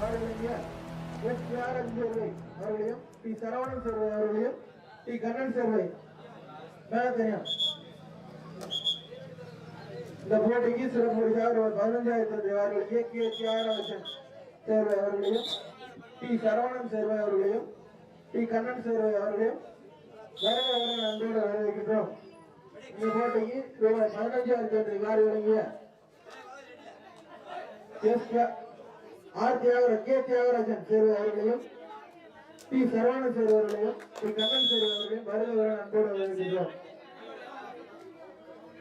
அவர்களுடைய எஸ் தியாகராஜன் சேர்வை அவர்களையும் டி சரவணன் சேர்வை அவர்களையும் டி கண்ணன் சேர்வை மேல இந்த போட்டிக்கு சிறப்பு பரிசாக பதினஞ்சாயிரத்தி அவர்களுக்கு கே தியாகராஜன் சேர்வை அவர்களையும் சரவணன் சேர்வை அவர்களையும் கண்ணன் சேர்வை அவர்களையும் அன்போடு வரவேற்கின்றோம் இந்த போட்டிக்கு ரூபாய் பதினஞ்சாயிரத்தி வழங்கிய எஸ் ஆர். தியாகர கே. தியாகராஜன் சேர்வை அவர்களையும் டி சரவணன் சேர்வர்களையும் டி கண்ணன் சேர்வர்களையும் வருக வர அன்போடு வருகின்றோம்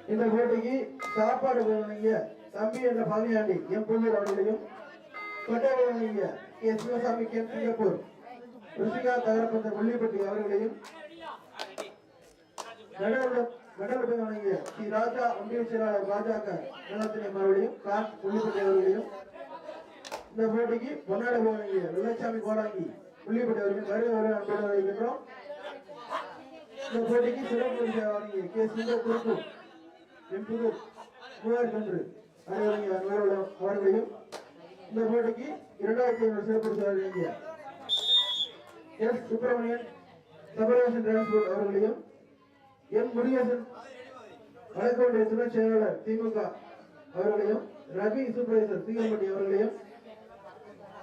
இந்த போட்டிக்கு சாப்பாடு வழங்கிய தம்பி என்ற பழனியாண்டி எம். புல்லூர் அவர்களையும் கொட்டை வழங்கிய K. Sivasamy K. Singapore Rushika தகரப்பந்த Mullipatti அவர்களையும் மெடல் வழங்கிய ஸ்ரீ ராஜா ஒன்றிய பாஜக நலத்தினை அவர்களையும் கான் முள்ளிப்பட்டி அவர்களையும் இந்த போட்டிக்கு பொன்னாட வழங்கிய வெள்ளச்சாமி கோடாங்கி புள்ளிப்பட்டவர்கள் அவர்களையும் வருகை வர அன்போடு வருகின்றோம் இந்த போட்டிக்கு சிறப்பு பரிசு வழங்கிய கே. சுந்தர் குறுப்பு என்பது மூவாயிரத்தி ஒன்று அறிவழங்கிய அவர்களையும் இந்த போட்டிக்கு இரண்டாயிரத்தி ஐநூறு சிறப்பு பரிசு வழங்கிய எஸ். சுப்பிரமணியன் சபரேசன் டிரான்ஸ்போர்ட் அவர்களையும் எம். முருகேசன் வழக்கொன்றிய துணை செயலாளர் திமுக அவர்களையும் ரவி சூப்பர்வைசர் சீகம்பட்டி அவர்களையும்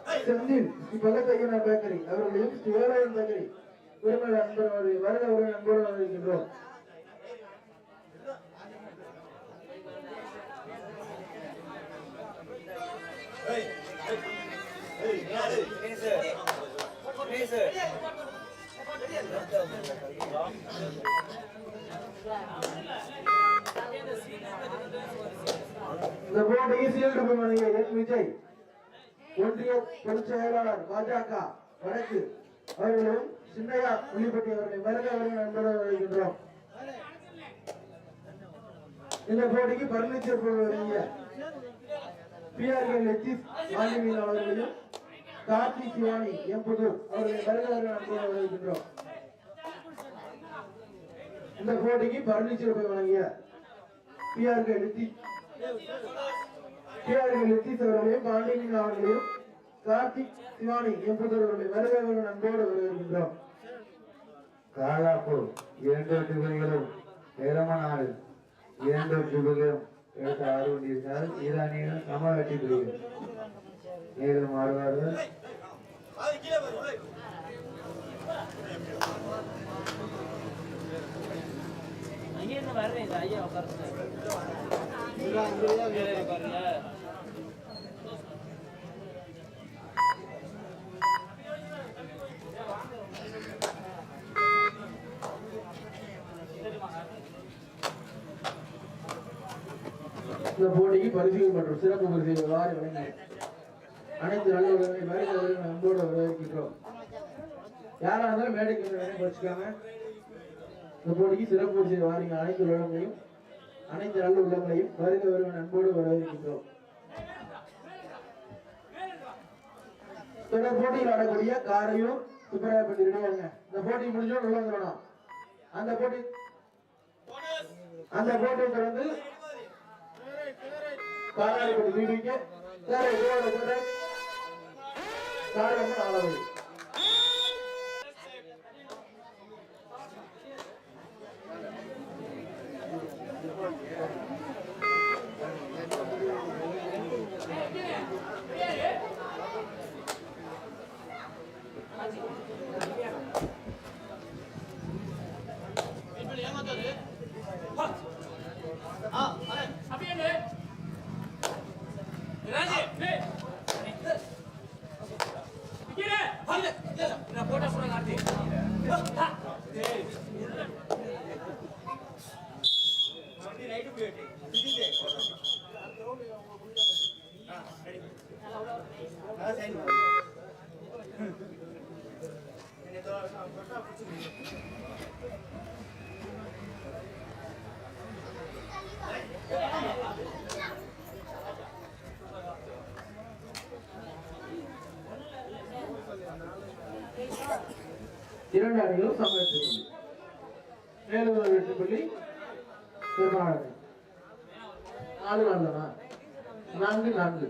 செந்தில் ஸ்ரீ பல்லத்தையனார் பேக்கரி அவர்களையும் ஸ்ரீ வேலாயுதம் பேக்கரி உரிமையாளர் அன்பர் அவர்களை வருக வருக அன்போடு வரவேற்கின்றோம் இந்த போட்டியை சீல்டு மணியை என் விஜய். ஒன்றிய பொதுச் செயலாளர் பாஜக வடக்கு அவர்களும் சின்னையா புள்ளிப்பட்டி அவர்களை வருக வருக அன்போடு வரவேற்கின்றோம் இந்த போட்டிக்கு பர்னிச்சர் பொருள் வழங்கிய பிஆர்கே லெத்திஸ் மாலிமீன் அவர்களையும் கார்த்தி சிவானி எம்புதூர் அவர்களை வருக வருக அன்போடு வரவேற்கின்றோம் இந்த போட்டிக்கு பர்னிச்சர் போய் வழங்கிய பிஆர்கே லெத்திஸ் பிஆர்கே லெத்திஸ் அவர்களையும் பாண்டியன் அவர்களையும் கார்த்திக் சிவானி வருக வருக அன்போடு வரவேற்கின்றோம். காலாப்பூர் இரண்டு டிபிகளும் ஏரமநாடு இரண்டு டிபிகளும் எடுத்து ஆறு இரு அணிகளும் சம வெற்றி பெறுகிறது மேலும் ஆடுவார்கள் அங்கிருந்து வர்றேன் ஐயா உட்காருங்க பாருங்க இந்த போட்டிக்கு பரிசுகள் மற்றும் சிறப்பு பரிசுகள் வாரி வழங்கி அனைத்து நல்லவர்களை வருகிறவர்கள் அன்போடு வரவேற்கின்றோம். யாரா இருந்தாலும் மேடைக்கு படிச்சுக்காங்க இந்த போட்டிக்கு சிறப்பு பரிசு வாரிங்க அனைத்து உள்ளங்களையும் அனைத்து நல்ல உள்ளங்களையும் வருகிறவர்கள் அன்போடு வரவேற்கின்றோம். தொடர் போட்டியில் ஆடக்கூடிய காரையும் சுப்பராயப்பட்டி இடையாங்க. இந்த போட்டி முடிஞ்சோம் உள்ள வந்துடணும். அந்த போட்டி அந்த போட்டியை தொடர்ந்து காராளிப்பட்டி தீபிக்கு சார் இதோட சார் காரணம் அளவு இரண்டு அணிகளும் சம வெற்றி புள்ளி மேலும் ஒரு வெற்றி புள்ளி பெருமாள் நாலு நாலு தானா நான்கு நான்கு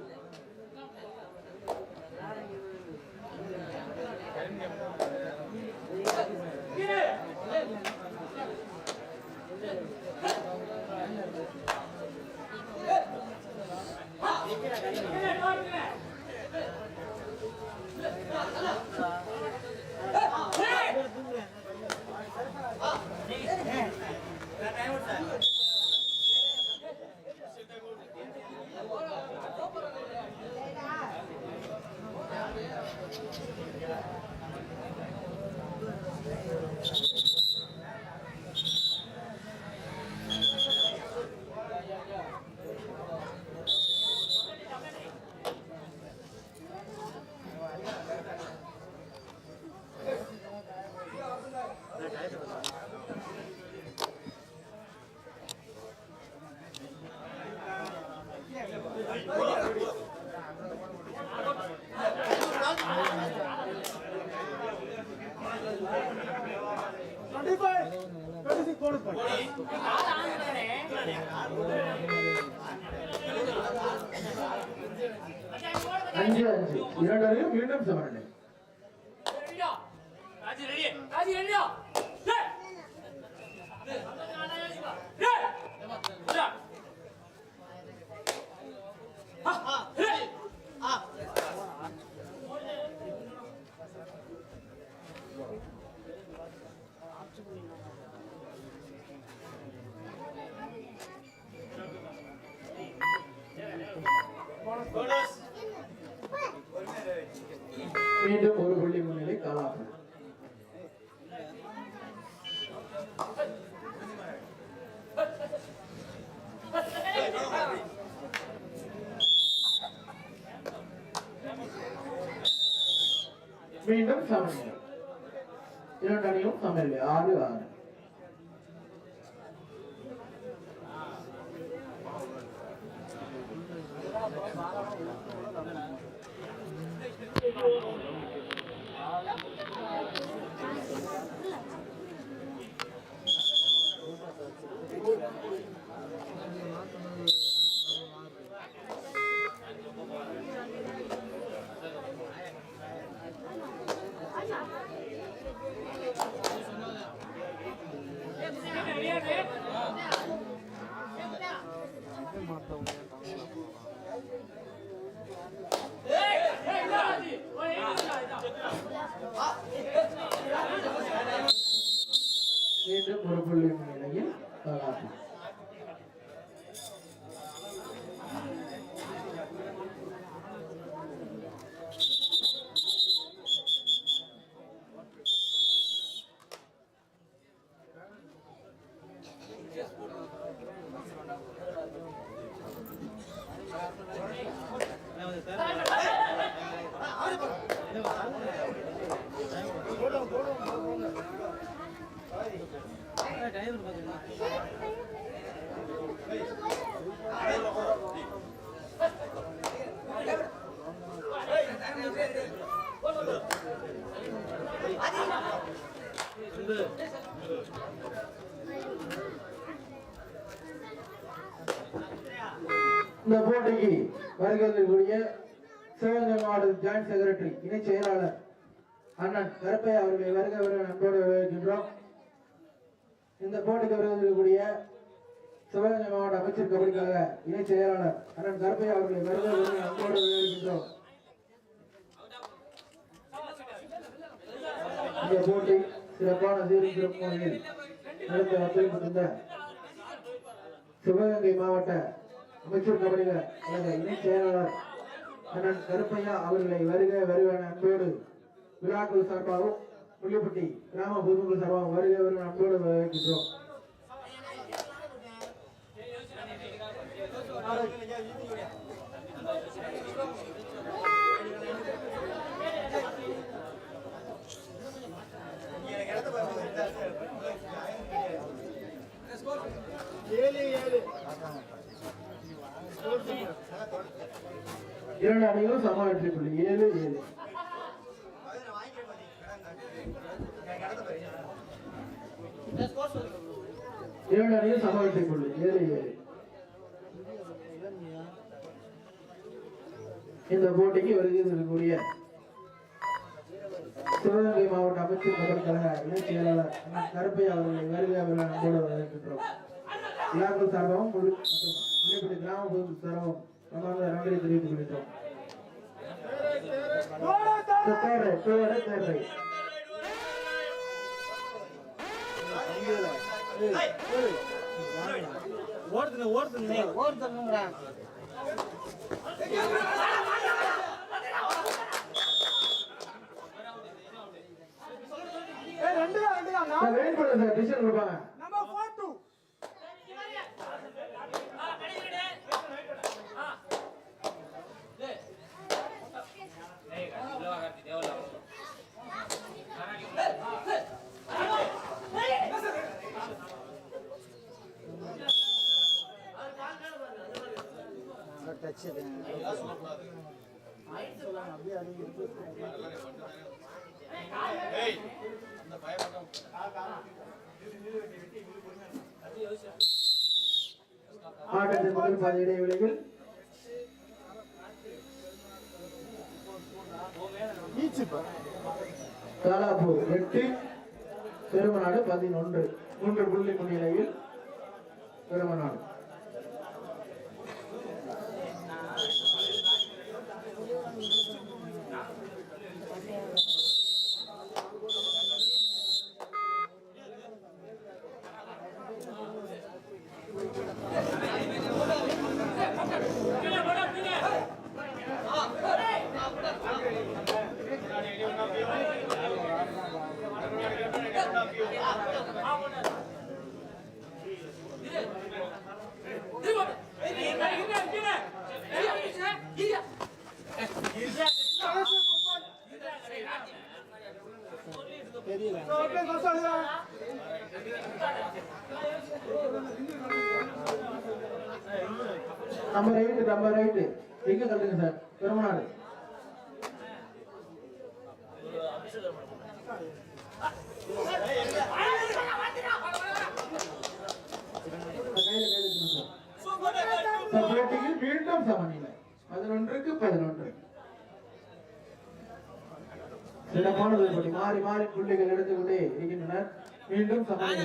அஞ்சு அஞ்சு இரண்டு அணியும் மீண்டும் சமநிலை ராஜி ரெடி ராஜி ரெடியா டேய் டேய் டேய் மீண்டும் இந்த போட்டிக்கு வருகிறக்கூடிய சிவகங்கை மாவட்ட ஜாயிண்ட் செக்ரட்டரி இணை செயலாளர் அண்ணன் கருப்பையா அவர்களை வருக வருக நண்போடு வரவேற்கின்றோம். இந்த போட்டிக்கு வருகிறக்கூடிய சிவகங்கை மாவட்ட அமைச்சர் கபடிக்காக இணை செயலாளர் அண்ணன் கருப்பையா அவர்களை வருக வருக நண்போடு வரவேற்கின்றோம். இந்த போட்டி சிறப்பான சீரும் சிறப்பு முறையில் நடத்த ஒத்துழைப்பு சிவகங்கை மாவட்ட அமைச்சர் கபடி கழக இணை செயலாளர் அண்ணன் கருப்பையா அவர்களை வருக வருக அன்போடு விழாக்கள் சார்பாகவும் புள்ளிப்பட்டி கிராம பொதுமக்கள் சார்பாகவும் வருக வருக அன்போடு வரவேற்கின்றோம். இரண்டு அணிகளும் சம வெற்றி புள்ளி ஏழு ஏழு. ஏழு அணியும் சம வெற்றி புள்ளி ஏழு ஏழு. இந்த போட்டிக்கு வருகை இருக்கக்கூடிய சிவகங்கை மாவட்ட அமைச்சர் கபடி கழக செயலாளர் கருப்பை அவர்களை வருகை அவர்கள் அன்போடு வரவேற்கின்றோம். விழாக்கள் சார்பாகவும் மற்றும் கிராம பொது சார்பாகவும் நம்மால் நன்றி தெரிவித்துக் கொள்கிறோம் தேர்ரை தேர்ரை தேர்ரை ஓடுதுங்க ஓடுதுங்க ஓடுதுங்கடா சார் வெயிட் பண்ணுங்க சார். டிசிஷன் கொடுப்பாங்க. ஆட்டத்தின் முதல் பாதி இடைவெளிகள் காலாப்பூர் எட்டு பெருமநாடு பதினொன்று. மூன்று புள்ளி முன்னிலையில் பெருமநாடு. போட்டியில் மீண்டும் சமநிலை. பதினொன்றுக்கு பதினொன்று. சிறப்பான போட்டி மாறி மாறி புள்ளிகள் எடுத்துக்கொண்டே இருக்கின்றனர். மீண்டும் சமநிலை.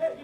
அதே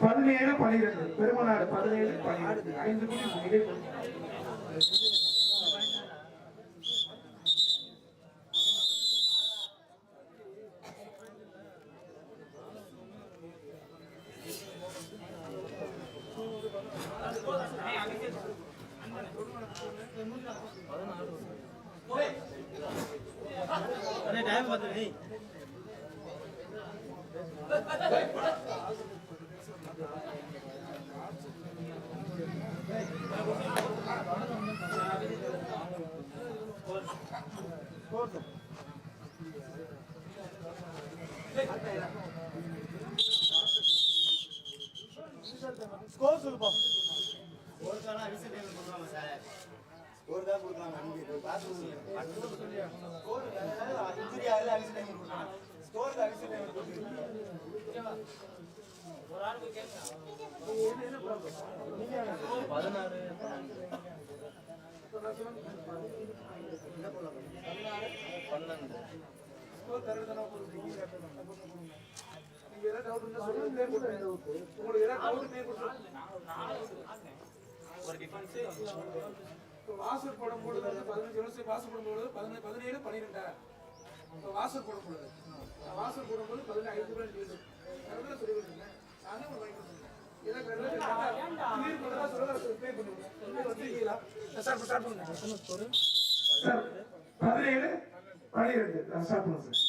பதினேழு பனிரெண்டு பெருமநாடு பதினேழு பனிரெண்டு ஐந்து கொடுப்போம் ஒரு காலம் அரிசி டைம் பண்ணுவாங்க சார் ஒரு தான் கொடுக்கலாம் புள்ளி முன்னிலை வாசல் போடும்போது வந்து பதினஞ்சு வருஷம் வாசல் போடும்போது பதினேழு பதினேழு பன்னிரெண்டா. இப்போ வாசல் போடும்போது வாசல் போடும்போது பதினேழு ஐந்து பேர் இருக்குது கரெக்டாக சொல்லி கொடுத்துருங்க நானே ஒரு வாங்கி கொடுத்துருக்கேன் கிளியர் பதினேழு பனிரெண்டு ஸ்டார்ட் பண்ணுங்க sir.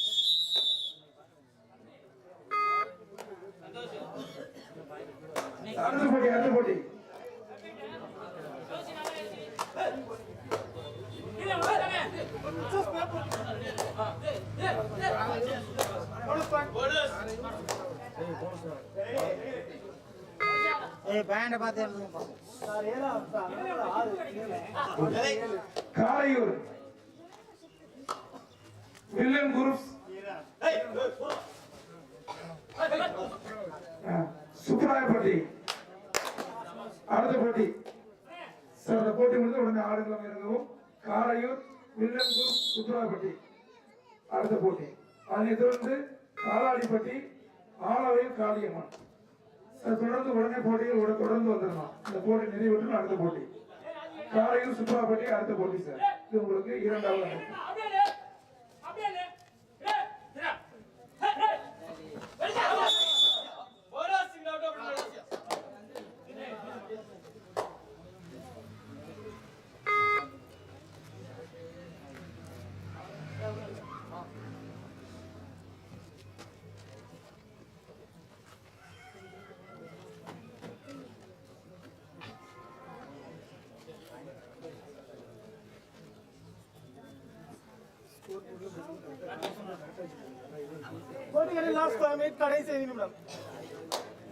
Karaiyur. Villain groups Subrayapatti அடுத்த போட்டி சார் அந்த போட்டி முடிந்து உடனே ஆடுகளம் இறங்கவும். காரையூர் வில்லன் குரூப் சுப்ராயப்பட்டி அடுத்த போட்டி. அதனைத் தொடர்ந்து காலாடிப்பட்டி ஆலவையில் காளியம்மன். தொடர்ந்து உடனே போட்டிகள் தொடர்ந்து வந்துடலாம். இந்த போட்டி நிறைவேற்றும் அடுத்த போட்டி. காலையில் சுற்றுலாப்பட்டி அடுத்த போட்டி சார். இது உங்களுக்கு இரண்டாவது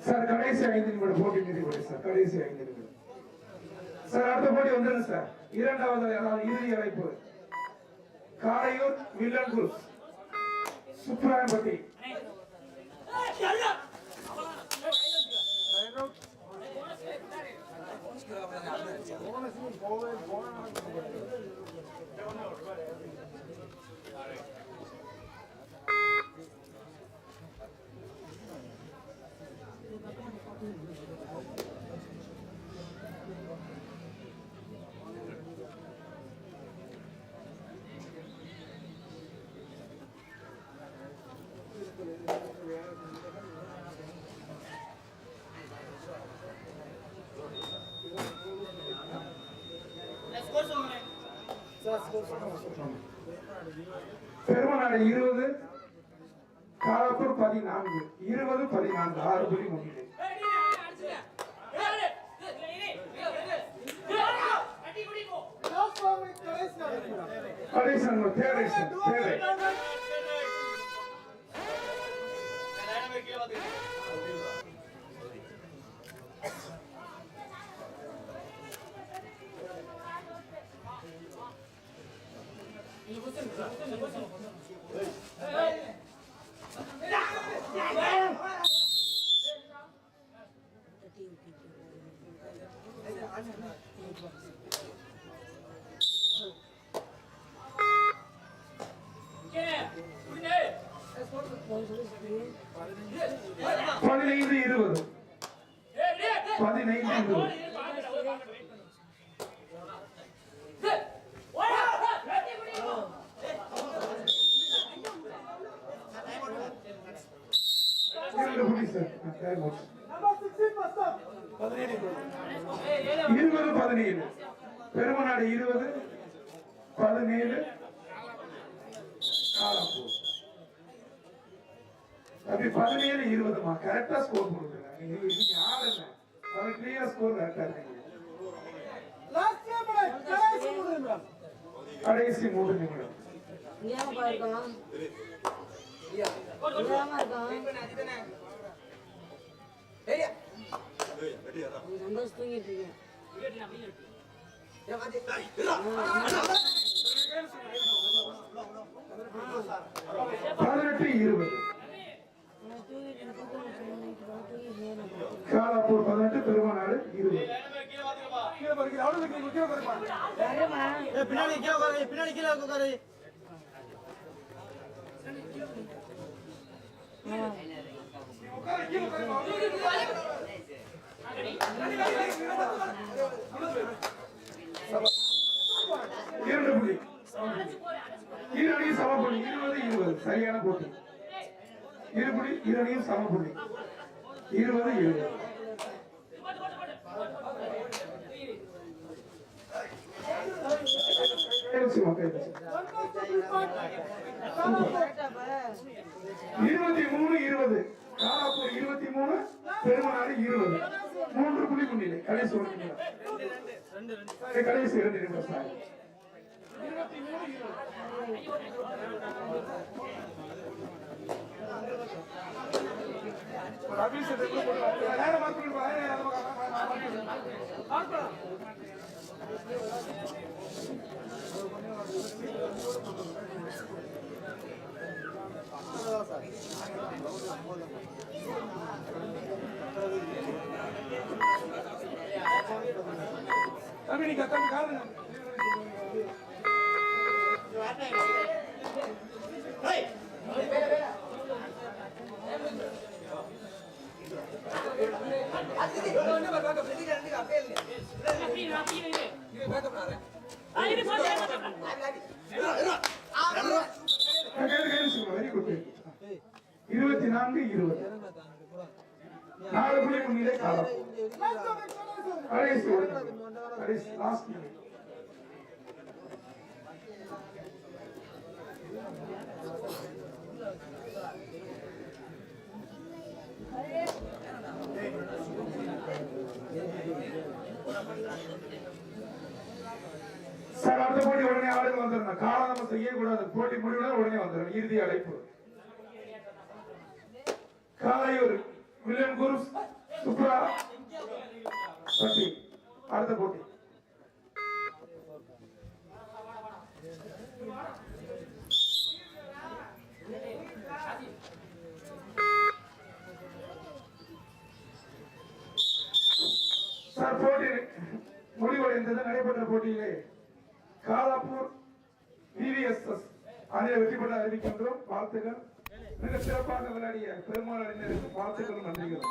சார் கடைசி ஐந்து நிமிடம் போட்டி நிறைவு சார் கடைசி ஐந்து நிமிடம். சார் அடுத்த போட்டி வந்துருங்க சார். இரண்டாவது அதாவது இறுதி அழைப்பு. Karaiyur villain group. Subrayampatti score சொல்லுங்க பெருமநாடு இருபது காலப்பூர் பதினான்கு. இருபது பதினான்கு. ஆறு புள்ளி முன்னிலை கடைசி தேவை. தேவை. Спасибо. இருபது பதினேழு பெருமநாடு இருபது பதினேழு அப்படி பதினேழு இருபதுமா கரெக்டா ஸ்கோர் கொடுக்குறேன் நீங்க கிளியர் ஸ்கோர் கரெக்டா இருக்கீங்க கடைசி மூணு நிமிடம் சந்தோஷ் தூங்கிட்டு இருக்கேன் பதினெட்டு இருபது. காலாப்பூர் பதினெட்டு பெருமநாடு இருபது. பின்னாடி கீழே பின்னாடி கீழே உட்காரு. இரண்டு புள்ளி. இரு சம புள்ளி. இருபது இருபது. சரியான போட்டி. இருபடி இரு சம புள்ளி. இருபது இருபது. இருபத்தி மூணு இருபது. மூணு இருபது. மூன்று புள்ளி முன்னிலை. கடைசி ஒரு நிமிடம் கடைசி இரண்டு நிமிடம் சார். இருபத்தி மூணு இருபது ரபீஸ் நேரம் பார்த்து நேரம் தம்பி நீங்க தம்பி காரணம் இருபத்தி நான்கு இருபது நாலு புள்ளி முன்னிலை காலம் கடைசி கடைசி லாஸ்ட் மினிட் சார் அடுத்த போட்டி உடனே ஆளுங்க வந்துடணும். காலம் செய்யக்கூடாது. போட்டி முடிவுடன் உடனே வந்துடும் இறுதி அழைப்பு. காலையூர் வில்லியம் குரு சுப்ரா பட்டி அடுத்த போட்டி. சார் போட்டி முடிவடைந்தது. நடைபெற்ற போட்டியிலே காலாப்பூர் விவிஎஸ்எஸ் அணியை வெற்றி பெற்ற அறிவிக்கின்றோம். வாழ்த்துக்கள். மிக சிறப்பாக விளையாடிய பெருமாள் அறிஞருக்கு வாழ்த்துக்கள் நன்றிகள்